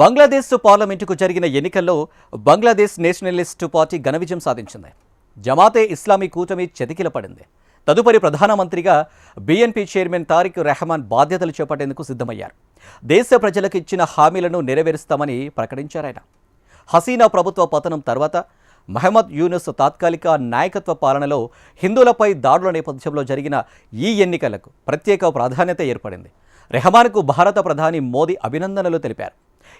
బంగ్లాదేశ్ పార్లమెంటుకు జరిగిన ఎన్నికల్లో బంగ్లాదేశ్ నేషనలిస్టు పార్టీ ఘన విజయం సాధించింది. జమాతే ఇస్లామీ కూటమి చెతికిల పడింది. తదుపరి ప్రధానమంత్రిగా బీఎన్పీ చైర్మన్ తారిక్ రెహమాన్ బాధ్యతలు చేపట్టేందుకు సిద్ధమయ్యారు. దేశ ప్రజలకు ఇచ్చిన హామీలను నెరవేరుస్తామని ప్రకటించారాయన హసీనా ప్రభుత్వ పతనం తర్వాత మహమ్మద్ యూనుస్ తాత్కాలిక నాయకత్వ పాలనలో హిందువులపై దాడుల నేపథ్యంలో జరిగిన ఈ ఎన్నికలకు ప్రత్యేక ప్రాధాన్యత ఏర్పడింది. రెహమాన్కు భారత ప్రధాని మోదీ అభినందనలు తెలిపారు.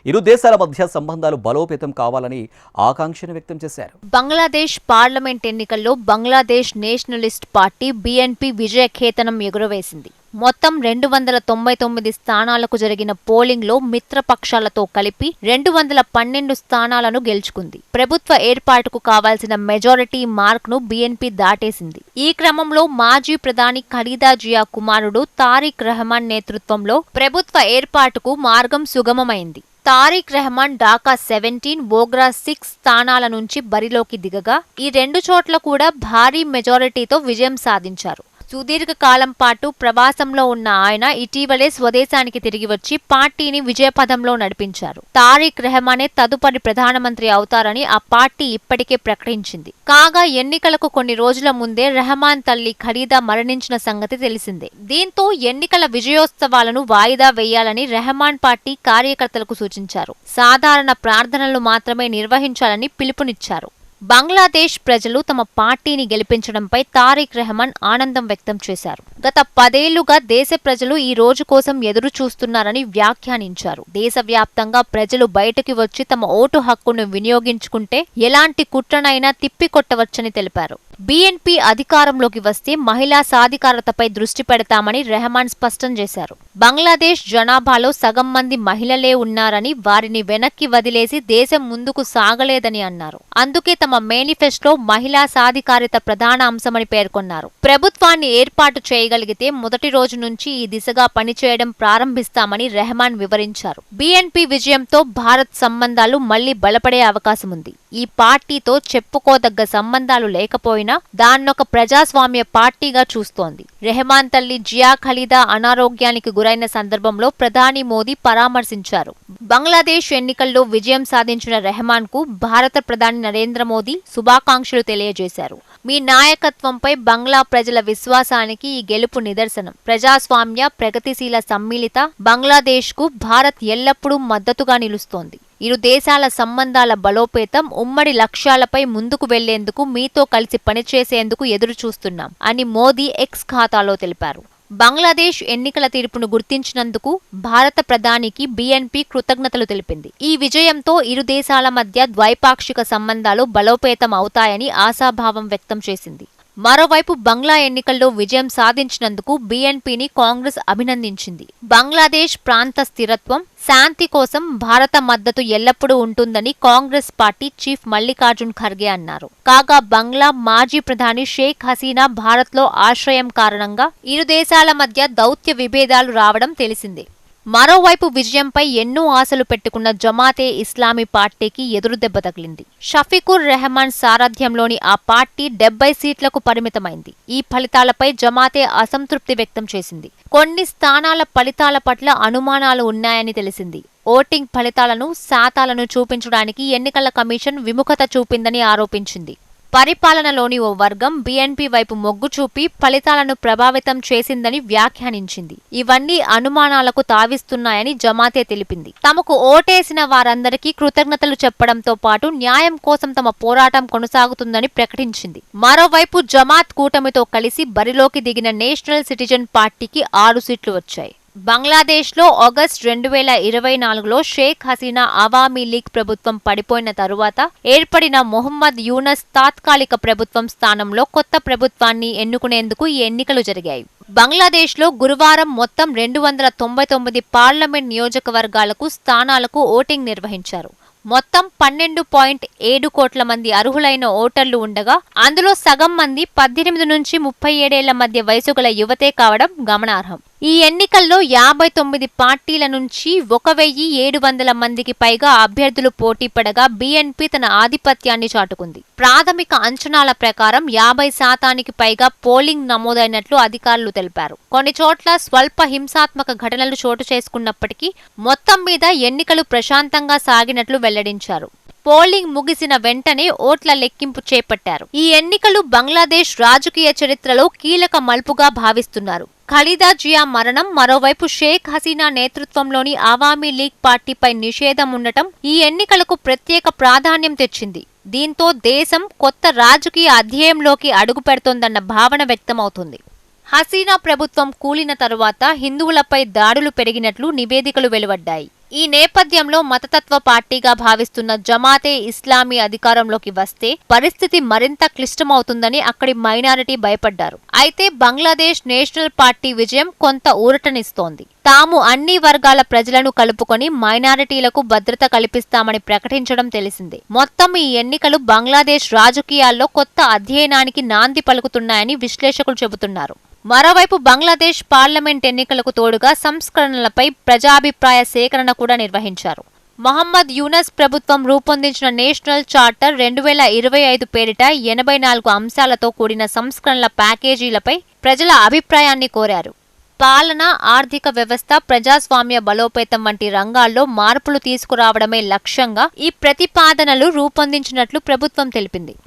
ఇరు దేశాల మధ్య సంబంధాలు బలోపేతం కావాలని ఆకాంక్షను వ్యక్తం చేశారు. బంగ్లాదేశ్ పార్లమెంట్ ఎన్నికల్లో బంగ్లాదేశ్ నేషనలిస్ట్ పార్టీ బీఎన్పీ విజయఖేతనం ఎగురవేసింది. మొత్తం రెండు వందల తొంభై తొమ్మిది స్థానాలకు జరిగిన పోలింగ్లో మిత్రపక్షాలతో కలిపి రెండు వందల పన్నెండు స్థానాలను గెలుచుకుంది. ప్రభుత్వ ఏర్పాటుకు కావాల్సిన మెజారిటీ మార్క్ను బీఎన్పీ దాటేసింది. ఈ క్రమంలో మాజీ ప్రధాని ఖలీదా జియా కుమారుడు తారిక్ రెహమాన్ నేతృత్వంలో ప్రభుత్వ ఏర్పాటుకు మార్గం సుగమమైంది. తారిక్ రెహమాన్ ఢాకా సెవెంటీన్ బోగ్రా సిక్స్ స్థానాల నుంచి బరిలోకి దిగగా ఈ రెండు చోట్ల కూడా భారీ మెజారిటీతో విజయం సాధించారు. సుదీర్ఘకాలం పాటు ప్రవాసంలో ఉన్న ఆయన ఇటీవలే స్వదేశానికి తిరిగి వచ్చి పార్టీని విజయపథంలో నడిపించారు. తారిక్ రెహమానే తదుపరి ప్రధానమంత్రి అవుతారని ఆ పార్టీ ఇప్పటికే ప్రకటించింది. కాగా ఎన్నికలకు కొన్ని రోజుల ముందే రెహమాన్ తల్లి ఖరీదా మరణించిన సంగతి తెలిసిందే. దీంతో ఎన్నికల విజయోత్సవాలను వాయిదా వేయాలని రెహమాన్ పార్టీ కార్యకర్తలకు సూచించారు. సాధారణ ప్రార్థనలు మాత్రమే నిర్వహించాలని పిలుపునిచ్చారు. బంగ్లాదేశ్ ప్రజలు తమ పార్టీని గెలిపించడంపై తారిక్ రెహమాన్ ఆనందం వ్యక్తం చేశారు. గత పదేళ్ళుగా దేశ ప్రజలు ఈ రోజు కోసం ఎదురు చూస్తున్నారని వ్యాఖ్యానించారు. దేశవ్యాప్తంగా ప్రజలు బయటకి వచ్చి తమ ఓటు హక్కును వినియోగించుకుంటే ఎలాంటి కుట్రనైనా తిప్పికొట్టవచ్చని తెలిపారు. బీఎన్పీ అధికారంలోకి వస్తే మహిళా సాధికారతపై దృష్టి పెడతామని రెహమాన్ స్పష్టం చేశారు. బంగ్లాదేశ్ జనాభాలో సగం మంది మహిళలే ఉన్నారని వారిని వెనక్కి వదిలేసి దేశం ముందుకు సాగలేదని అన్నారు. అందుకే తమ మేనిఫెస్టో మహిళా సాధికారిత ప్రధాన అంశమని పేర్కొన్నారు. ప్రభుత్వాన్ని ఏర్పాటు చేయగలిగితే మొదటి రోజు నుంచి ఈ దిశగా పనిచేయడం ప్రారంభిస్తామని రెహమాన్ వివరించారు. బీఎన్పీ విజయంతో భారత్ సంబంధాలు మళ్ళీ బలపడే అవకాశం ఉంది ఈ పార్టీతో చెప్పుకోదగ్గ సంబంధాలు లేకపోయినా దాన్నొక ప్రజాస్వామ్య పార్టీగా చూస్తోంది. రెహమాన్ తల్లి జియా ఖలీదా అనారోగ్యానికి గురైన సందర్భంలో ప్రధాని మోదీ పరామర్శించారు. బంగ్లాదేశ్ ఎన్నికల్లో విజయం సాధించిన రెహమాన్కు భారత ప్రధాని నరేంద్ర మోదీ శుభాకాంక్షలు తెలియజేశారు. మీ నాయకత్వంపై బంగ్లా ప్రజల విశ్వాసానికి ఈ గెలుపు నిదర్శనం. ప్రజాస్వామ్య ప్రగతిశీల సమ్మిళిత బంగ్లాదేశ్కు భారత్ ఎల్లప్పుడూ మద్దతుగా నిలుస్తోంది. ఇరు దేశాల సంబంధాల బలోపేతం ఉమ్మడి లక్ష్యాలపై ముందుకు వెళ్ళేందుకు మీతో కలిసి పనిచేసేందుకు ఎదురు చూస్తున్నాం అని మోదీ ఎక్స్ ఖాతాలో తెలిపారు. బంగ్లాదేశ్ ఎన్నికల తీర్పును గుర్తించినందుకు భారత ప్రధానికి బీఎన్పీ కృతజ్ఞతలు తెలిపింది. ఈ విజయంతో ఇరు దేశాల మధ్య ద్వైపాక్షిక సంబంధాలు బలోపేతం అవుతాయని ఆశాభావం వ్యక్తం చేసింది. మరోవైపు బంగ్లా ఎన్నికల్లో విజయం సాధించినందుకు బీఎన్పీని కాంగ్రెస్ అభినందించింది. బంగ్లాదేశ్ ప్రాంత స్థిరత్వం శాంతి కోసం భారత మద్దతు ఎల్లప్పుడూ ఉంటుందని కాంగ్రెస్ పార్టీ చీఫ్ మల్లికార్జున్ ఖర్గే అన్నారు. కాగా బంగ్లా మాజీ ప్రధాని షేక్ హసీనా భారత్లో ఆశ్రయం కారణంగా ఇరు దేశాల మధ్య దౌత్య విభేదాలు రావడం తెలిసిందే. మరోవైపు విజయంపై ఎన్నో ఆశలు పెట్టుకున్న జమాతే ఇస్లామీ పార్టీకి ఎదురుదెబ్బ తగిలింది. షఫీకుర్ రెహమాన్ సారథ్యంలోని ఆ పార్టీ డెబ్బై సీట్లకు పరిమితమైంది. ఈ ఫలితాలపై జమాతే అసంతృప్తి వ్యక్తం చేసింది. కొన్ని స్థానాల ఫలితాల పట్ల అనుమానాలు ఉన్నాయని తెలిసింది. ఓటింగ్ ఫలితాలను శాతాలను చూపించడానికి ఎన్నికల కమిషన్ విముఖత చూపిందని ఆరోపించింది. పరిపాలనలోని ఓ వర్గం బీఎన్పీ వైపు మొగ్గు చూపి ఫలితాలను ప్రభావితం చేసిందని వ్యాఖ్యానించింది. ఇవన్నీ అనుమానాలకు తావిస్తున్నాయని జమాతే తెలిపింది. తమకు ఓటేసిన వారందరికీ కృతజ్ఞతలు చెప్పడంతో పాటు న్యాయం కోసం తమ పోరాటం కొనసాగుతుందని ప్రకటించింది. మరోవైపు జమాత్ కూటమితో కలిసి బరిలోకి దిగిన నేషనల్ సిటిజన్ పార్టీకి ఆరు సీట్లు వచ్చాయి. బంగ్లాదేశ్లో ఆగస్ట్ రెండు వేల ఇరవై నాలుగులో షేక్ హసీనా అవామీ లీగ్ ప్రభుత్వం పడిపోయిన తరువాత ఏర్పడిన మొహమ్మద్ యూనస్ తాత్కాలిక ప్రభుత్వం స్థానంలో కొత్త ప్రభుత్వాన్ని ఎన్నుకునేందుకు ఈ ఎన్నికలు జరిగాయి. బంగ్లాదేశ్లో గురువారం మొత్తం రెండు వందల తొంభై తొమ్మిది పార్లమెంట్ నియోజకవర్గాలకు స్థానాలకు ఓటింగ్ నిర్వహించారు. మొత్తం పన్నెండు పాయింట్ ఏడు కోట్ల మంది అర్హులైన ఓటర్లు ఉండగా అందులో సగం మంది పద్దెనిమిది నుంచి ముప్పై ఏడేళ్ళ మధ్య వయసు గల యువతే కావడం గమనార్హం. ఈ ఎన్నికల్లో యాభై తొమ్మిది పార్టీల నుంచి ఒక వెయ్యి ఏడు వందల మందికి పైగా అభ్యర్థులు పోటీ పడగా బీఎన్పీ తన ఆధిపత్యాన్ని చాటుకుంది. ప్రాథమిక అంచనాల ప్రకారం యాభై శాతానికి పైగా పోలింగ్ నమోదైనట్లు అధికారులు తెలిపారు. కొన్ని చోట్ల స్వల్ప హింసాత్మక ఘటనలు చోటు చేసుకున్నప్పటికీ మొత్తం మీద ఎన్నికలు ప్రశాంతంగా సాగినట్లు వెల్లడించారు. పోలింగ్ ముగిసిన వెంటనే ఓట్ల లెక్కింపు చేపట్టారు. ఈ ఎన్నికలు బంగ్లాదేశ్ రాజకీయ చరిత్రలో కీలక మలుపుగా భావిస్తున్నారు. ఖలీదా జియా మరణం మరోవైపు షేక్ హసీనా నేతృత్వంలోని అవామీ లీగ్ పార్టీపై నిషేధం ఉండటం ఈ ఎన్నికలకు ప్రత్యేక ప్రాధాన్యం తెచ్చింది. దీంతో దేశం కొత్త రాజకీయ అధ్యయంలోకి అడుగుపెడుతోందన్న భావన వ్యక్తమవుతుంది. హసీనా ప్రభుత్వం కూలిన తరువాత హిందువులపై దాడులు పెరిగినట్లు నివేదికలు వెలువడ్డాయి. ఈ నేపథ్యంలో మతతత్వ పార్టీగా భావిస్తున్న జమాతే ఇస్లామీ అధికారంలోకి వస్తే పరిస్థితి మరింత క్లిష్టమవుతుందని అక్కడి మైనారిటీ భయపడ్డారు. అయితే బంగ్లాదేశ్ నేషనల్ పార్టీ విజయం కొంత ఊరటనిస్తోంది. తాము అన్ని వర్గాల ప్రజలను కలుపుకొని మైనారిటీలకు భద్రత కల్పిస్తామని ప్రకటించడం తెలిసిందే. మొత్తం ఈ ఎన్నికలు బంగ్లాదేశ్ రాజకీయాల్లో కొత్త అధ్యయనానికి నాంది పలుకుతున్నాయని విశ్లేషకులు చెబుతున్నారు. మరోవైపు బంగ్లాదేశ్ పార్లమెంట్ ఎన్నికలకు తోడుగా సంస్కరణలపై ప్రజాభిప్రాయ సేకరణ కూడా నిర్వహించారు. మహమ్మద్ యూనస్ ప్రభుత్వం రూపొందించిన నేషనల్ చార్టర్ రెండు వేల ఇరవై ఐదు పేరిట ఎనభై నాలుగు అంశాలతో కూడిన సంస్కరణల ప్యాకేజీలపై ప్రజల అభిప్రాయాన్ని కోరారు. పాలన ఆర్థిక వ్యవస్థ ప్రజాస్వామ్య బలోపేతం వంటి రంగాల్లో మార్పులు తీసుకురావడమే లక్ష్యంగా ఈ ప్రతిపాదనలు రూపొందించినట్లు ప్రభుత్వం తెలిపింది.